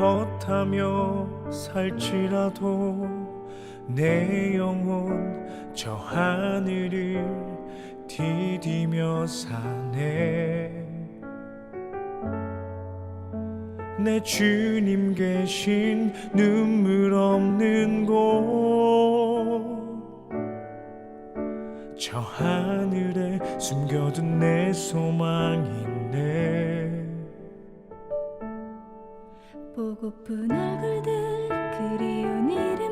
벗하며 살지라도 내 영혼 저 하늘을 디디며 사네. 내 주님 계신 눈물 없는 곳 저 하늘에 숨겨둔 내 소망이 있네 보고픈 얼굴들 그리운 이름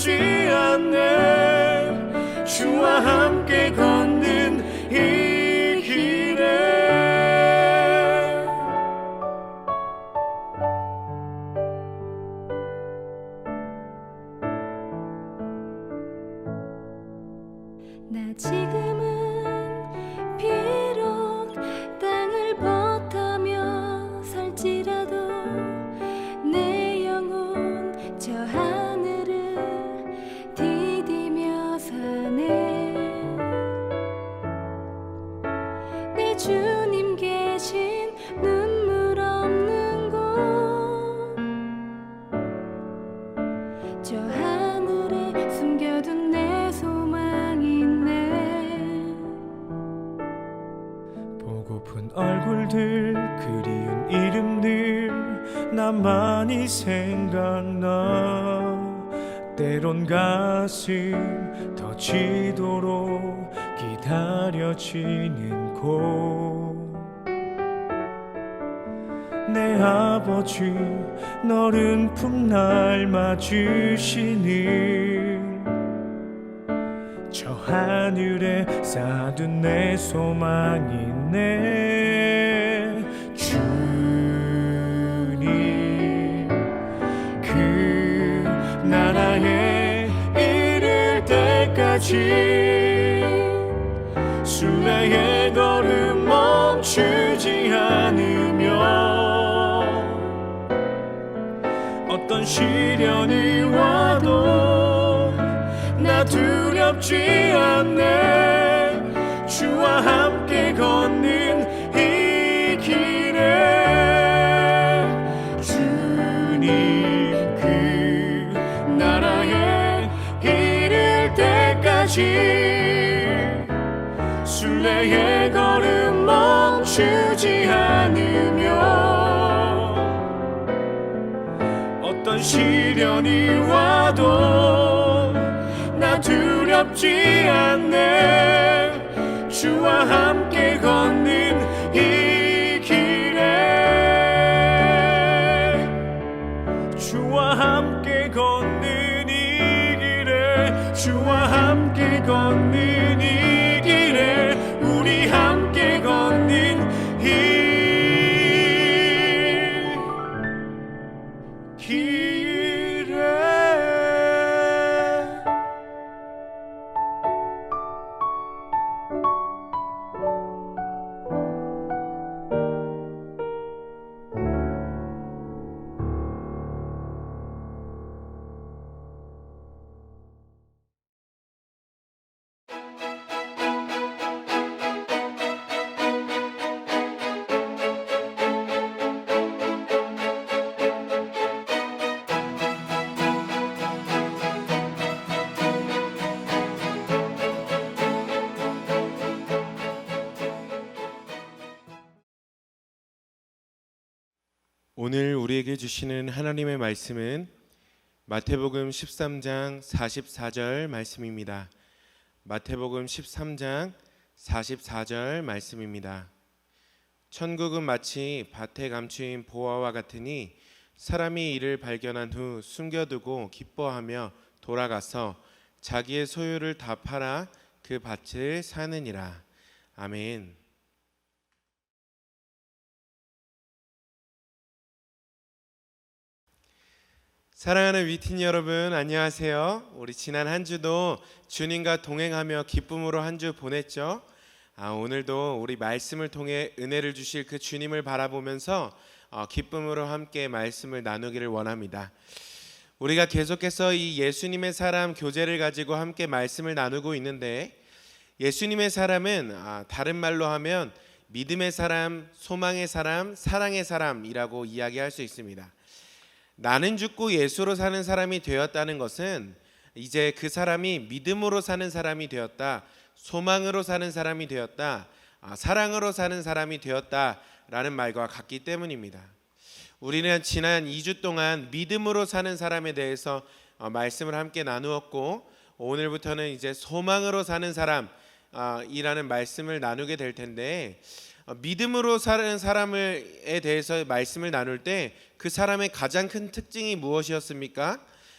두렵지 않네. 주와 함께 걷 아버지 너른 품날 맞으시는 저 하늘에 쌓둔 내 소망이 있네 주님 그 나라에 이를 때까지 순례의 걸음 멈추지 않으 시련이 와도 나 두렵지 않네. 주와 함께 걷는 이 길에 주님 그 나라에 이를 때까지 순례의 걸음 멈추지 않으며 시련이 와도 나 두렵지 않네. 주와 함께 걷는 오늘 우리에게 주시는 하나님의 말씀은 마태복음 13장 44절 말씀입니다. 마태복음 13장 44절 말씀입니다. 천국은 마치 밭에 감추인 보화와 같으니 사람이 이를 발견한 후 숨겨두고 기뻐하며 돌아가서 자기의 소유를 다 팔아 그 밭을 사느니라. 아멘. 사랑하는 위틴 여러분 안녕하세요. 우리 지난 한 주도 주님과 동행하며 기쁨으로 한 주 보냈죠. 아, 오늘도 우리 말씀을 통해 은혜를 주실 그 주님을 바라보면서 어, 기쁨으로 함께 말씀을 나누기를 원합니다. 우리가 계속해서 이 예수님의 사람 교제를 가지고 함께 말씀을 나누고 있는데 예수님의 사람은 아, 다른 말로 하면 믿음의 사람, 소망의 사람, 사랑의 사람이라고 이야기할 수 있습니다. 나는 죽고 예수로 사는 사람이 되었다는 것은 이제 그 사람이 믿음으로 사는 사람이 되었다, 소망으로 사는 사람이 되었다, 아, 사랑으로 사는 사람이 되었다라는 말과 같기 때문입니다. 우리는 지난 2주 동안 믿음으로 사는 사람에 대해서 어, 말씀을 함께 나누었고 오늘부터는 이제 소망으로 사는 사람이라는 말씀을 나누게 될 텐데 어, 믿음으로 사는 사람에 대해서 말씀을 나눌 때 그 사람의 가장 큰 특징이 무엇이었습니까?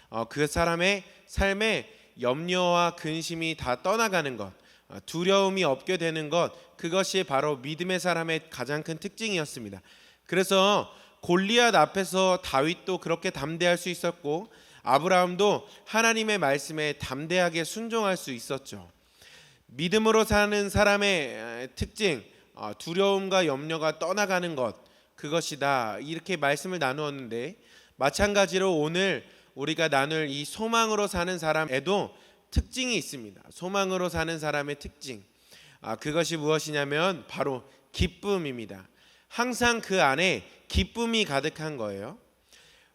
어, 그 사람의 삶에 염려와 근심이 다 떠나가는 것, 어, 두려움이 없게 되는 것, 그것이 바로 믿음의 사람의 가장 큰 특징이었습니다. 그래서 골리앗 앞에서 다윗도 그렇게 담대할 수 있었고 아브라함도 하나님의 말씀에 담대하게 순종할 수 있었죠. 믿음으로 사는 사람의 특징, 어, 두려움과 염려가 떠나가는 것 그것이다 이렇게 말씀을 나누었는데 마찬가지로 오늘 우리가 나눌 이 소망으로 사는 사람에도 특징이 있습니다. 소망으로 사는 사람의 특징 아, 그것이 무엇이냐면 바로 기쁨입니다. 항상 그 안에 기쁨이 가득한 거예요.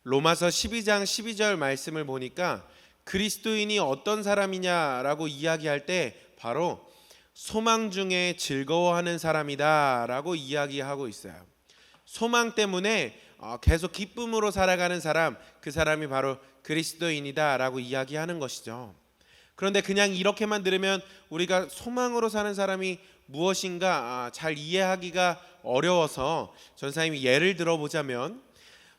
로마서 12장 12절 말씀을 보니까 그리스도인이 어떤 사람이냐라고 이야기할 때 바로 소망 중에 즐거워하는 사람이다라고 이야기하고 있어요. 소망 때문에 어, 계속 기쁨으로 살아가는 사람, 그 사람이 바로 그리스도인이다라고 이야기하는 것이죠. 그런데 그냥 이렇게만 들으면 우리가 소망으로 사는 사람이 무엇인가 아, 잘 이해하기가 어려워서 전사님이 예를 들어보자면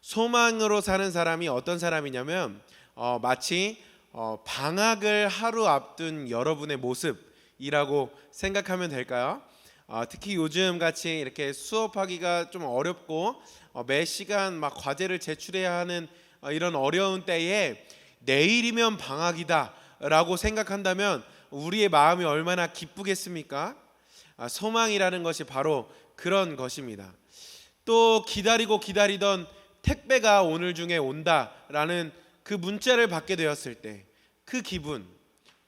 소망으로 사는 사람이 어떤 사람이냐면 어, 마치 어, 방학을 하루 앞둔 여러분의 모습 이라고 생각하면 될까요? 어, 특히 요즘 같이 이렇게 수업하기가 좀 어렵고 어, 매 시간 막 과제를 제출해야 하는 어, 이런 어려운 때에 내일이면 방학이다라고 생각한다면 우리의 마음이 얼마나 기쁘겠습니까? 아, 소망이라는 것이 바로 그런 것입니다. 또 기다리고 기다리던 택배가 오늘 중에 온다라는 그 문자를 받게 되었을 때 그 기분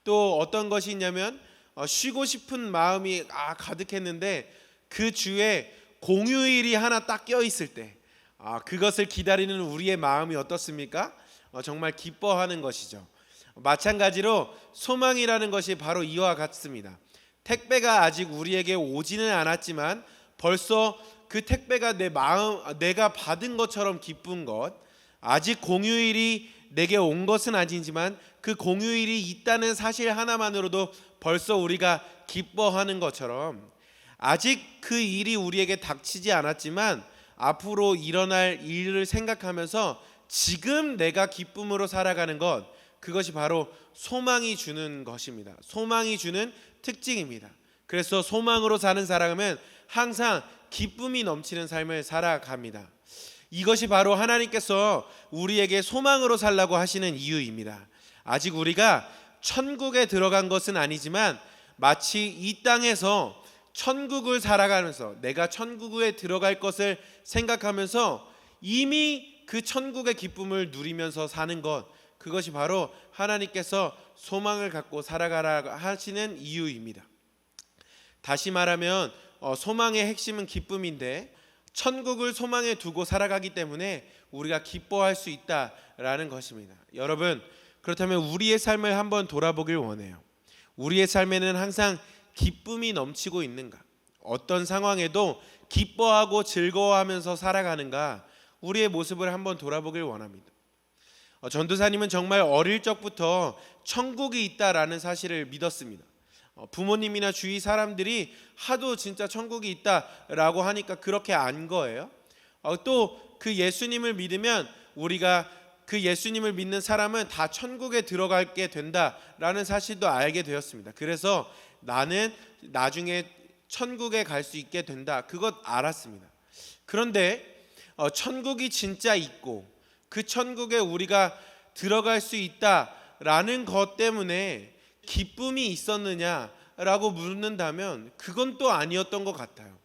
또 어떤 것이 있냐면 어, 쉬고 싶은 마음이 아 가득했는데 그 주에 공휴일이 하나 딱 껴 있을 때 아, 그것을 기다리는 우리의 마음이 어떻습니까? 어, 정말 기뻐하는 것이죠. 마찬가지로 소망이라는 것이 바로 이와 같습니다. 택배가 아직 우리에게 오지는 않았지만 벌써 그 택배가 내 마음 내가 받은 것처럼 기쁜 것 아직 공휴일이 내게 온 것은 아니지만 그 공휴일이 있다는 사실 하나만으로도 벌써 우리가 기뻐하는 것처럼 아직 그 일이 우리에게 닥치지 않았지만 앞으로 일어날 일을 생각하면서 지금 내가 기쁨으로 살아가는 것 그것이 바로 소망이 주는 것입니다. 소망이 주는 특징입니다. 그래서 소망으로 사는 사람은 항상 기쁨이 넘치는 삶을 살아갑니다. 이것이 바로 하나님께서 우리에게 소망으로 살라고 하시는 이유입니다. 아직 우리가 천국에 들어간 것은 아니지만 마치 이 땅에서 천국을 살아가면서 내가 천국에 들어갈 것을 생각하면서 이미 그 천국의 기쁨을 누리면서 사는 것 그것이 바로 하나님께서 소망을 갖고 살아가라 하시는 이유입니다. 다시 말하면 어, 소망의 핵심은 기쁨인데 천국을 소망에 두고 살아가기 때문에 우리가 기뻐할 수 있다라는 것입니다. 여러분 그렇다면 우리의 삶을 한번 돌아보길 원해요. 우리의 삶에는 항상 기쁨이 넘치고 있는가? 어떤 상황에도 기뻐하고 즐거워하면서 살아가는가? 우리의 모습을 한번 돌아보길 원합니다. 어, 전도사님은 정말 어릴 적부터 천국이 있다라는 사실을 믿었습니다. 어, 부모님이나 주위 사람들이 하도 진짜 천국이 있다라고 하니까 그렇게 안 거예요. 어, 또그 예수님을 믿으면 우리가 그 예수님을 믿는 사람은 다 천국에 들어가게 된다라는 사실도 알게 되었습니다. 그래서 나는 나중에 천국에 갈 수 있게 된다. 그것 알았습니다. 그런데 어, 천국이 진짜 있고 그 천국에 우리가 들어갈 수 있다라는 것 때문에 기쁨이 있었느냐라고 묻는다면 그건 또 아니었던 것 같아요.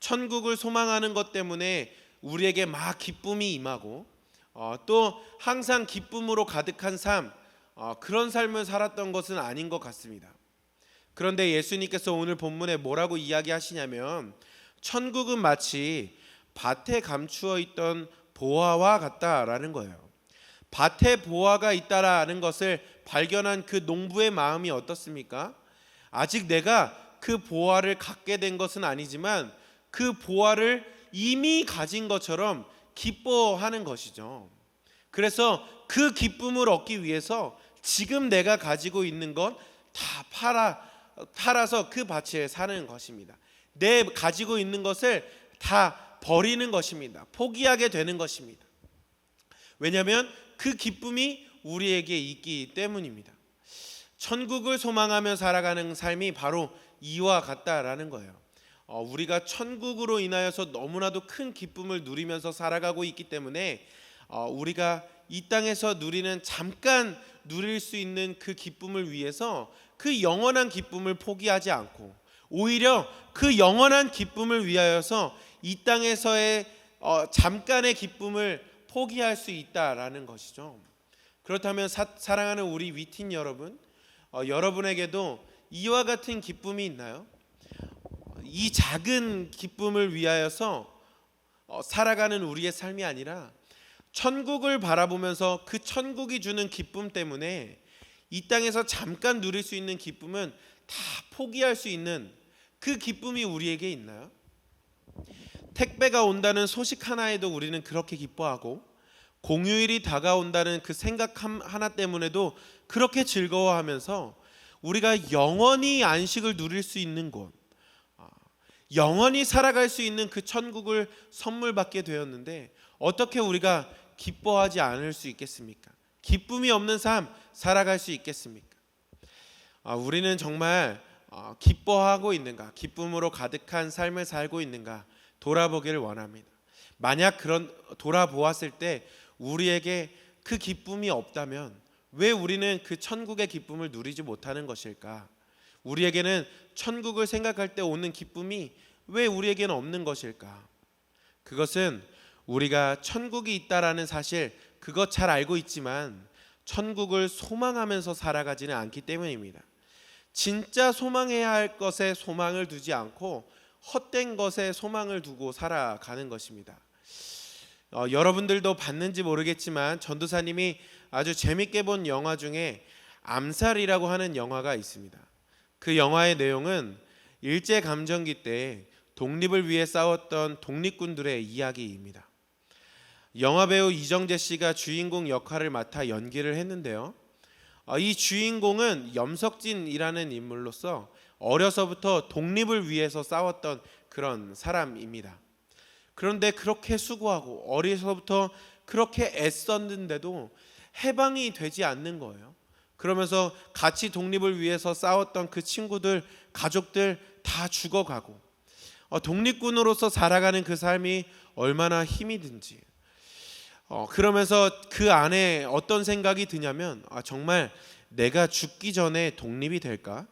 천국을 소망하는 것 때문에 우리에게 막 기쁨이 임하고 어, 또 항상 기쁨으로 가득한 삶 어, 그런 삶을 살았던 것은 아닌 것 같습니다. 그런데 예수님께서 오늘 본문에 뭐라고 이야기하시냐면 천국은 마치 밭에 감추어 있던 보화와 같다라는 거예요. 밭에 보화가 있다라는 것을 발견한 그 농부의 마음이 어떻습니까? 아직 내가 그 보화를 갖게 된 것은 아니지만 그 보화를 이미 가진 것처럼 기뻐하는 것이죠. 그래서 그 기쁨을 얻기 위해서 지금 내가 가지고 있는 것 다 팔아 팔아서 그 밭에 사는 것입니다. 내 가지고 있는 것을 다 버리는 것입니다. 포기하게 되는 것입니다. 왜냐하면 그 기쁨이 우리에게 있기 때문입니다. 천국을 소망하며 살아가는 삶이 바로 이와 같다라는 거예요. 어, 우리가 천국으로 인하여서 너무나도 큰 기쁨을 누리면서 살아가고 있기 때문에 어, 우리가 이 땅에서 누리는 잠깐 누릴 수 있는 그 기쁨을 위해서 그 영원한 기쁨을 포기하지 않고 오히려 그 영원한 기쁨을 위하여서 이 땅에서의 어, 잠깐의 기쁨을 포기할 수 있다라는 것이죠. 그렇다면 사, 사랑하는 우리 위틴 여러분, 어, 여러분에게도 이와 같은 기쁨이 있나요? 이 작은 기쁨을 위하여서 어, 살아가는 우리의 삶이 아니라 천국을 바라보면서 그 천국이 주는 기쁨 때문에 이 땅에서 잠깐 누릴 수 있는 기쁨은 다 포기할 수 있는 그 기쁨이 우리에게 있나요? 택배가 온다는 소식 하나에도 우리는 그렇게 기뻐하고 공휴일이 다가온다는 그 생각 함- 하나 때문에도 그렇게 즐거워하면서 우리가 영원히 안식을 누릴 수 있는 곳, 아, 영원히 살아갈 수 있는 그 천국을 선물 받게 되었는데 어떻게 우리가 기뻐하지 않을 수 있겠습니까? 기쁨이 없는 삶 살아갈 수 있겠습니까? 아, 우리는 정말 어, 기뻐하고 있는가, 기쁨으로 가득한 삶을 살고 있는가 돌아보기를 원합니다. 만약 그런 돌아보았을 때 우리에게 그 기쁨이 없다면 왜 우리는 그 천국의 기쁨을 누리지 못하는 것일까? 우리에게는 천국을 생각할 때 오는 기쁨이 왜 우리에게는 없는 것일까? 그것은 우리가 천국이 있다라는 사실 그것 잘 알고 있지만 천국을 소망하면서 살아가지는 않기 때문입니다. 진짜 소망해야 할 것에 소망을 두지 않고 헛된 것에 소망을 두고 살아가는 것입니다. 어, 여러분들도 봤는지 모르겠지만 전도사님이 아주 재밌게 본 영화 중에 암살이라고 하는 영화가 있습니다. 그 영화의 내용은 일제 감정기 때 독립을 위해 싸웠던 독립군들의 이야기입니다. 영화 배우 이정재 씨가 주인공 역할을 맡아 연기를 했는데요. 어, 이 주인공은 염석진이라는 인물로서 어려서부터 독립을 위해서 싸웠던 그런 사람입니다. 그런데 그렇게 수고하고 어려서부터 그렇게 애썼는데도 해방이 되지 않는 거예요. 그러면서 같이 독립을 위해서 싸웠던 그 친구들, 가족들 다 죽어가고 어, 독립군으로서 살아가는 그 삶이 얼마나 힘이 든지 어, 그러면서 그 안에 어떤 생각이 드냐면 아, 정말 내가 죽기 전에 독립이 될까?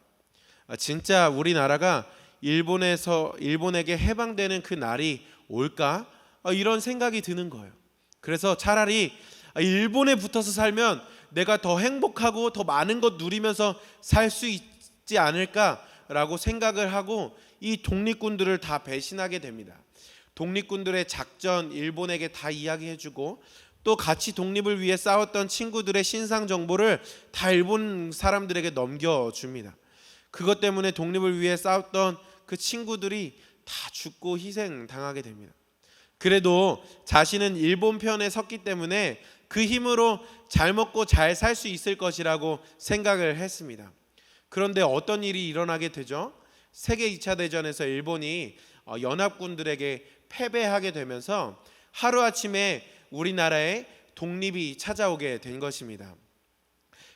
아, 진짜 우리나라가 일본에서 일본에게 해방되는 그 날이 올까? 아, 이런 생각이 드는 거예요. 그래서 차라리 아, 일본에 붙어서 살면 내가 더 행복하고 더 많은 것 누리면서 살 수 있지 않을까라고 생각을 하고 이 독립군들을 다 배신하게 됩니다. 독립군들의 작전 일본에게 다 이야기해주고 또 같이 독립을 위해 싸웠던 친구들의 신상 정보를 다 일본 사람들에게 넘겨줍니다. 그것 때문에 독립을 위해 싸웠던 그 친구들이 다 죽고 희생 당하게 됩니다. 그래도 자신은 일본 편에 섰기 때문에 그 힘으로 잘 먹고 잘 살 수 있을 것이라고 생각을 했습니다. 그런데 어떤 일이 일어나게 되죠? 세계 2차 대전에서 일본이 어, 연합군들에게 패배하게 되면서 하루아침에 우리나라에 독립이 찾아오게 된 것입니다.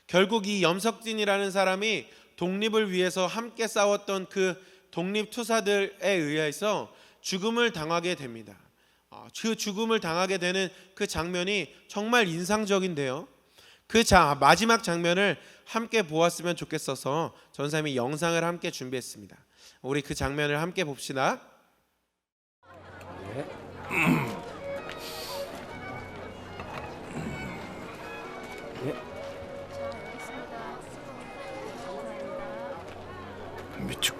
결국 이 염석진이라는 사람이 독립을 위해서 함께 싸웠던 그 독립 투사들에 의해서 죽음을 당하게 됩니다. 어, 그 죽음을 당하게 되는 그 장면이 정말 인상적인데요. 그 자, 마지막 장면을 함께 보았으면 좋겠어서 전사님이 영상을 함께 준비했습니다. 우리 그 장면을 함께 봅시다. 미쳤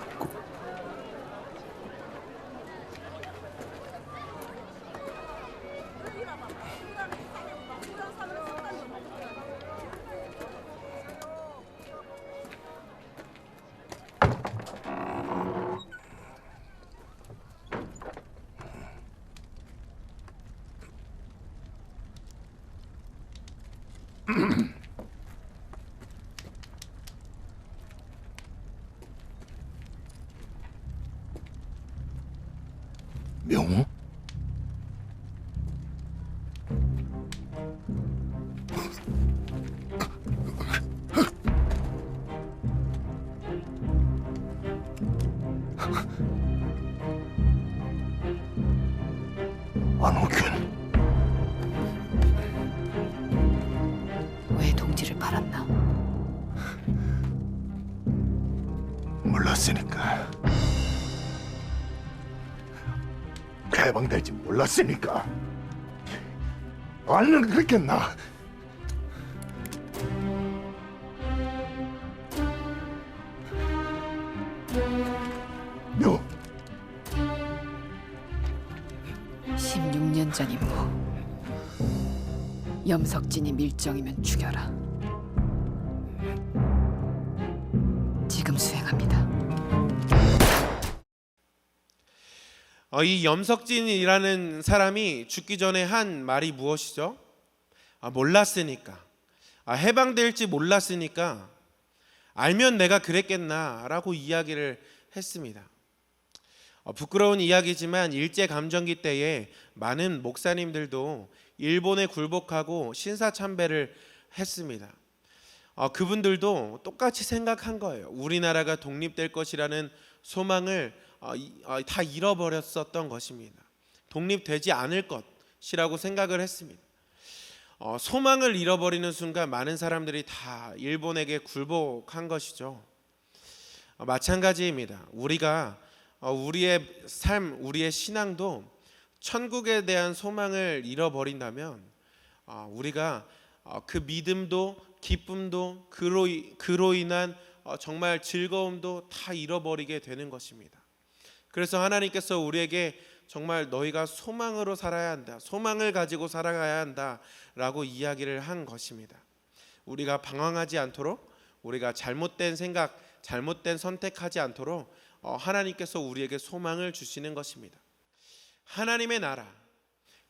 몰랐으니까 알면 그랬겠나 너 16년 전 임무. 염석진이 밀정이면 죽여라. 어, 이 염석진이라는 사람이 죽기 전에 한 말이 무엇이죠? 아, 몰랐으니까. 아, 해방될지 몰랐으니까. 알면 내가 그랬겠나라고 이야기를 했습니다. 어, 부끄러운 이야기지만 일제 감정기 때에 많은 목사님들도 일본에 굴복하고 신사 참배를 했습니다. 어, 그분들도 똑같이 생각한 거예요. 우리나라가 독립될 것이라는 소망을 다 잃어버렸었던 것입니다. 독립되지 않을 것이라고 생각을 했습니다. 어, 소망을 잃어버리는 순간 많은 사람들이 다 일본에게 굴복한 것이죠. 어, 마찬가지입니다. 우리가 어, 우리의 삶, 우리의 신앙도 천국에 대한 소망을 잃어버린다면 어, 우리가 어, 그 믿음도 기쁨도 그로, 이- 그로 인한 어, 정말 즐거움도 다 잃어버리게 되는 것입니다. 그래서 하나님께서 우리에게 정말 너희가 소망으로 살아야 한다. 소망을 가지고 살아가야 한다라고 이야기를 한 것입니다. 우리가 방황하지 않도록 우리가 잘못된 생각, 잘못된 선택하지 않도록 어, 하나님께서 우리에게 소망을 주시는 것입니다. 하나님의 나라,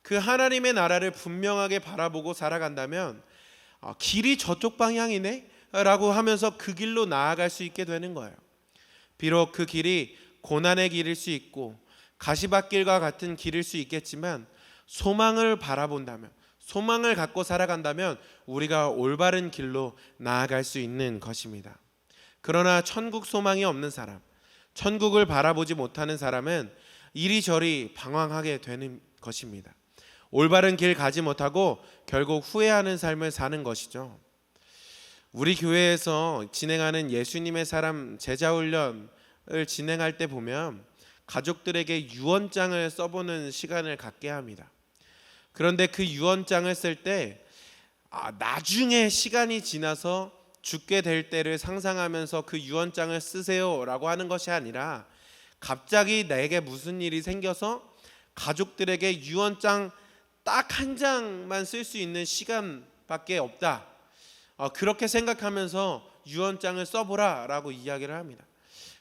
그 하나님의 나라를 분명하게 바라보고 살아간다면 어, 길이 저쪽 방향이네라고 하면서 그 길로 나아갈 수 있게 되는 거예요. 비록 그 길이 고난의 길일 수 있고 가시밭길과 같은 길일 수 있겠지만 소망을 바라본다면 소망을 갖고 살아간다면 우리가 올바른 길로 나아갈 수 있는 것입니다. 그러나 천국 소망이 없는 사람, 천국을 바라보지 못하는 사람은 이리저리 방황하게 되는 것입니다. 올바른 길 가지 못하고 결국 후회하는 삶을 사는 것이죠. 우리 교회에서 진행하는 예수님의 사람 제자 훈련을 진행할 때 보면 가족들에게 유언장을 써보는 시간을 갖게 합니다. 그런데 그 유언장을 쓸때 아, 나중에 시간이 지나서 죽게 될 때를 상상하면서 그 유언장을 쓰세요라고 하는 것이 아니라 갑자기 내게 무슨 일이 생겨서 가족들에게 유언장 딱 한 장만 쓸 수 있는 시간밖에 없다. 어, 그렇게 생각하면서 유언장을 써보라라고 이야기를 합니다.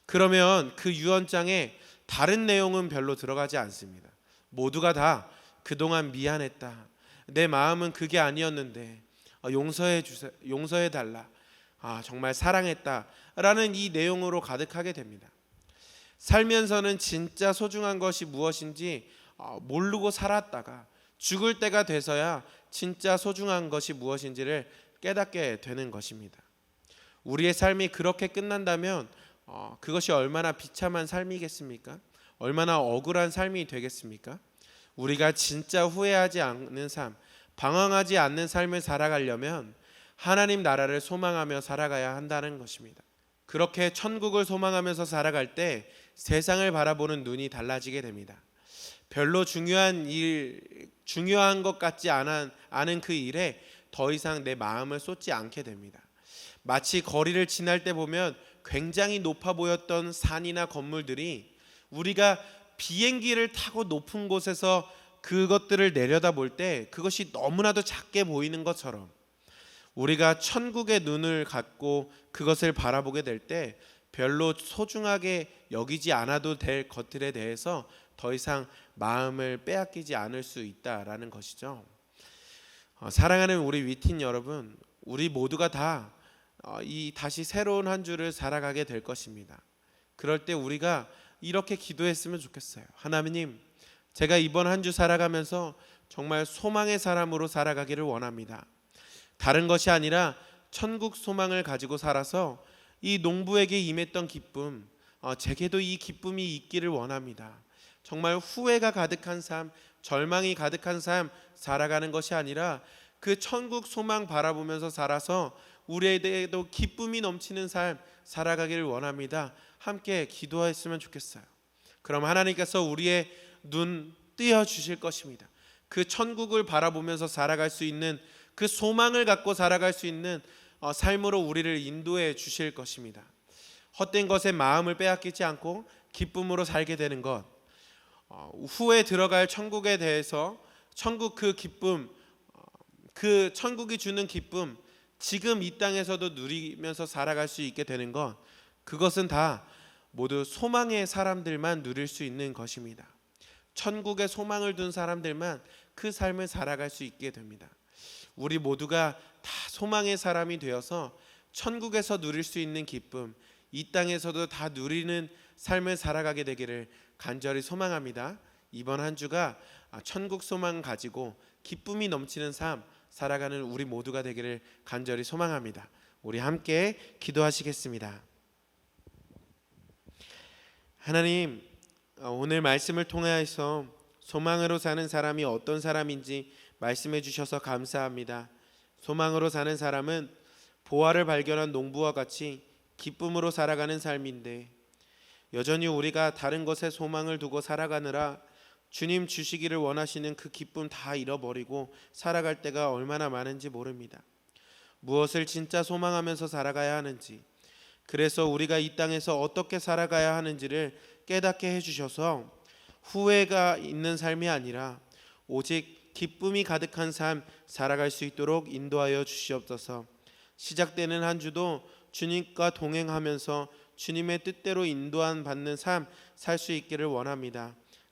그러면 그 유언장에 다른 내용은 별로 들어가지 않습니다. 모두가 다 그동안 미안했다. 내 마음은 그게 아니었는데 아, 용서해 주세 용서해 달라. 아, 정말 사랑했다라는 이 내용으로 가득하게 됩니다. 살면서는 진짜 소중한 것이 무엇인지 어, 모르고 살았다가 죽을 때가 돼서야 진짜 소중한 것이 무엇인지를 깨닫게 되는 것입니다. 우리의 삶이 그렇게 끝난다면 어, 그것이 얼마나 비참한 삶이겠습니까? 얼마나 억울한 삶이 되겠습니까? 우리가 진짜 후회하지 않는 삶, 방황하지 않는 삶을 살아가려면 하나님 나라를 소망하며 살아가야 한다는 것입니다. 그렇게 천국을 소망하면서 살아갈 때 세상을 바라보는 눈이 달라지게 됩니다. 별로 중요한 일, 중요한 것 같지 않은, 않은 그 일에 더 이상 내 마음을 쏟지 않게 됩니다. 마치 거리를 지날 때 보면 굉장히 높아 보였던 산이나 건물들이 우리가 비행기를 타고 높은 곳에서 그것들을 내려다 볼 때 그것이 너무나도 작게 보이는 것처럼 우리가 천국의 눈을 갖고 그것을 바라보게 될 때 별로 소중하게 여기지 않아도 될 것들에 대해서 더 이상 마음을 빼앗기지 않을 수 있다라는 것이죠. 어, 사랑하는 우리 위틴 여러분, 우리 모두가 다 어, 이 다시 새로운 한 주를 살아가게 될 것입니다. 그럴 때 우리가 이렇게 기도했으면 좋겠어요. 하나님, 제가 이번 한 주 살아가면서 정말 소망의 사람으로 살아가기를 원합니다. 다른 것이 아니라 천국 소망을 가지고 살아서 이 농부에게 임했던 기쁨, 어, 제게도 이 기쁨이 있기를 원합니다. 정말 후회가 가득한 삶, 절망이 가득한 삶 살아가는 것이 아니라 그 천국 소망 바라보면서 살아서 우리에게도 기쁨이 넘치는 삶 살아가기를 원합니다. 함께 기도했으면 좋겠어요. 그럼 하나님께서 우리의 눈 뜨여 주실 것입니다. 그 천국을 바라보면서 살아갈 수 있는 그 소망을 갖고 살아갈 수 있는 어, 삶으로 우리를 인도해 주실 것입니다. 헛된 것에 마음을 빼앗기지 않고 기쁨으로 살게 되는 것. 어, 후에 들어갈 천국에 대해서 천국 그 기쁨, 어, 그 천국이 주는 기쁨, 지금 이 땅에서도 누리면서 살아갈 수 있게 되는 것. 그것은 다 모두 소망의 사람들만 누릴 수 있는 것입니다. 천국에 소망을 둔 사람들만 그 삶을 살아갈 수 있게 됩니다. 우리 모두가 다 소망의 사람이 되어서 천국에서 누릴 수 있는 기쁨, 이 땅에서도 다 누리는 삶을 살아가게 되기를 간절히 소망합니다. 이번 한 주가 천국 소망 가지고 기쁨이 넘치는 삶 살아가는 우리 모두가 되기를 간절히 소망합니다. 우리 함께 기도하시겠습니다. 하나님, 어, 오늘 말씀을 통하여서 소망으로 사는 사람이 어떤 사람인지 말씀해 주셔서 감사합니다. 소망으로 사는 사람은 보화를 발견한 농부와 같이 기쁨으로 살아가는 삶인데 여전히 우리가 다른 것에 소망을 두고 살아가느라 주님 주시기를 원하시는 그 기쁨 다 잃어버리고 살아갈 때가 얼마나 많은지 모릅니다. 무엇을 진짜 소망하면서 살아가야 하는지 그래서 우리가 이 땅에서 어떻게 살아가야 하는지를 깨닫게 해주셔서 후회가 있는 삶이 아니라 오직 기쁨이 가득한 삶 살아갈 수 있도록 인도하여 주시옵소서. 시작되는 한 주도 주님과 동행하면서 주님의 뜻대로 인도한 받는 삶 살 수 있기를 원합니다.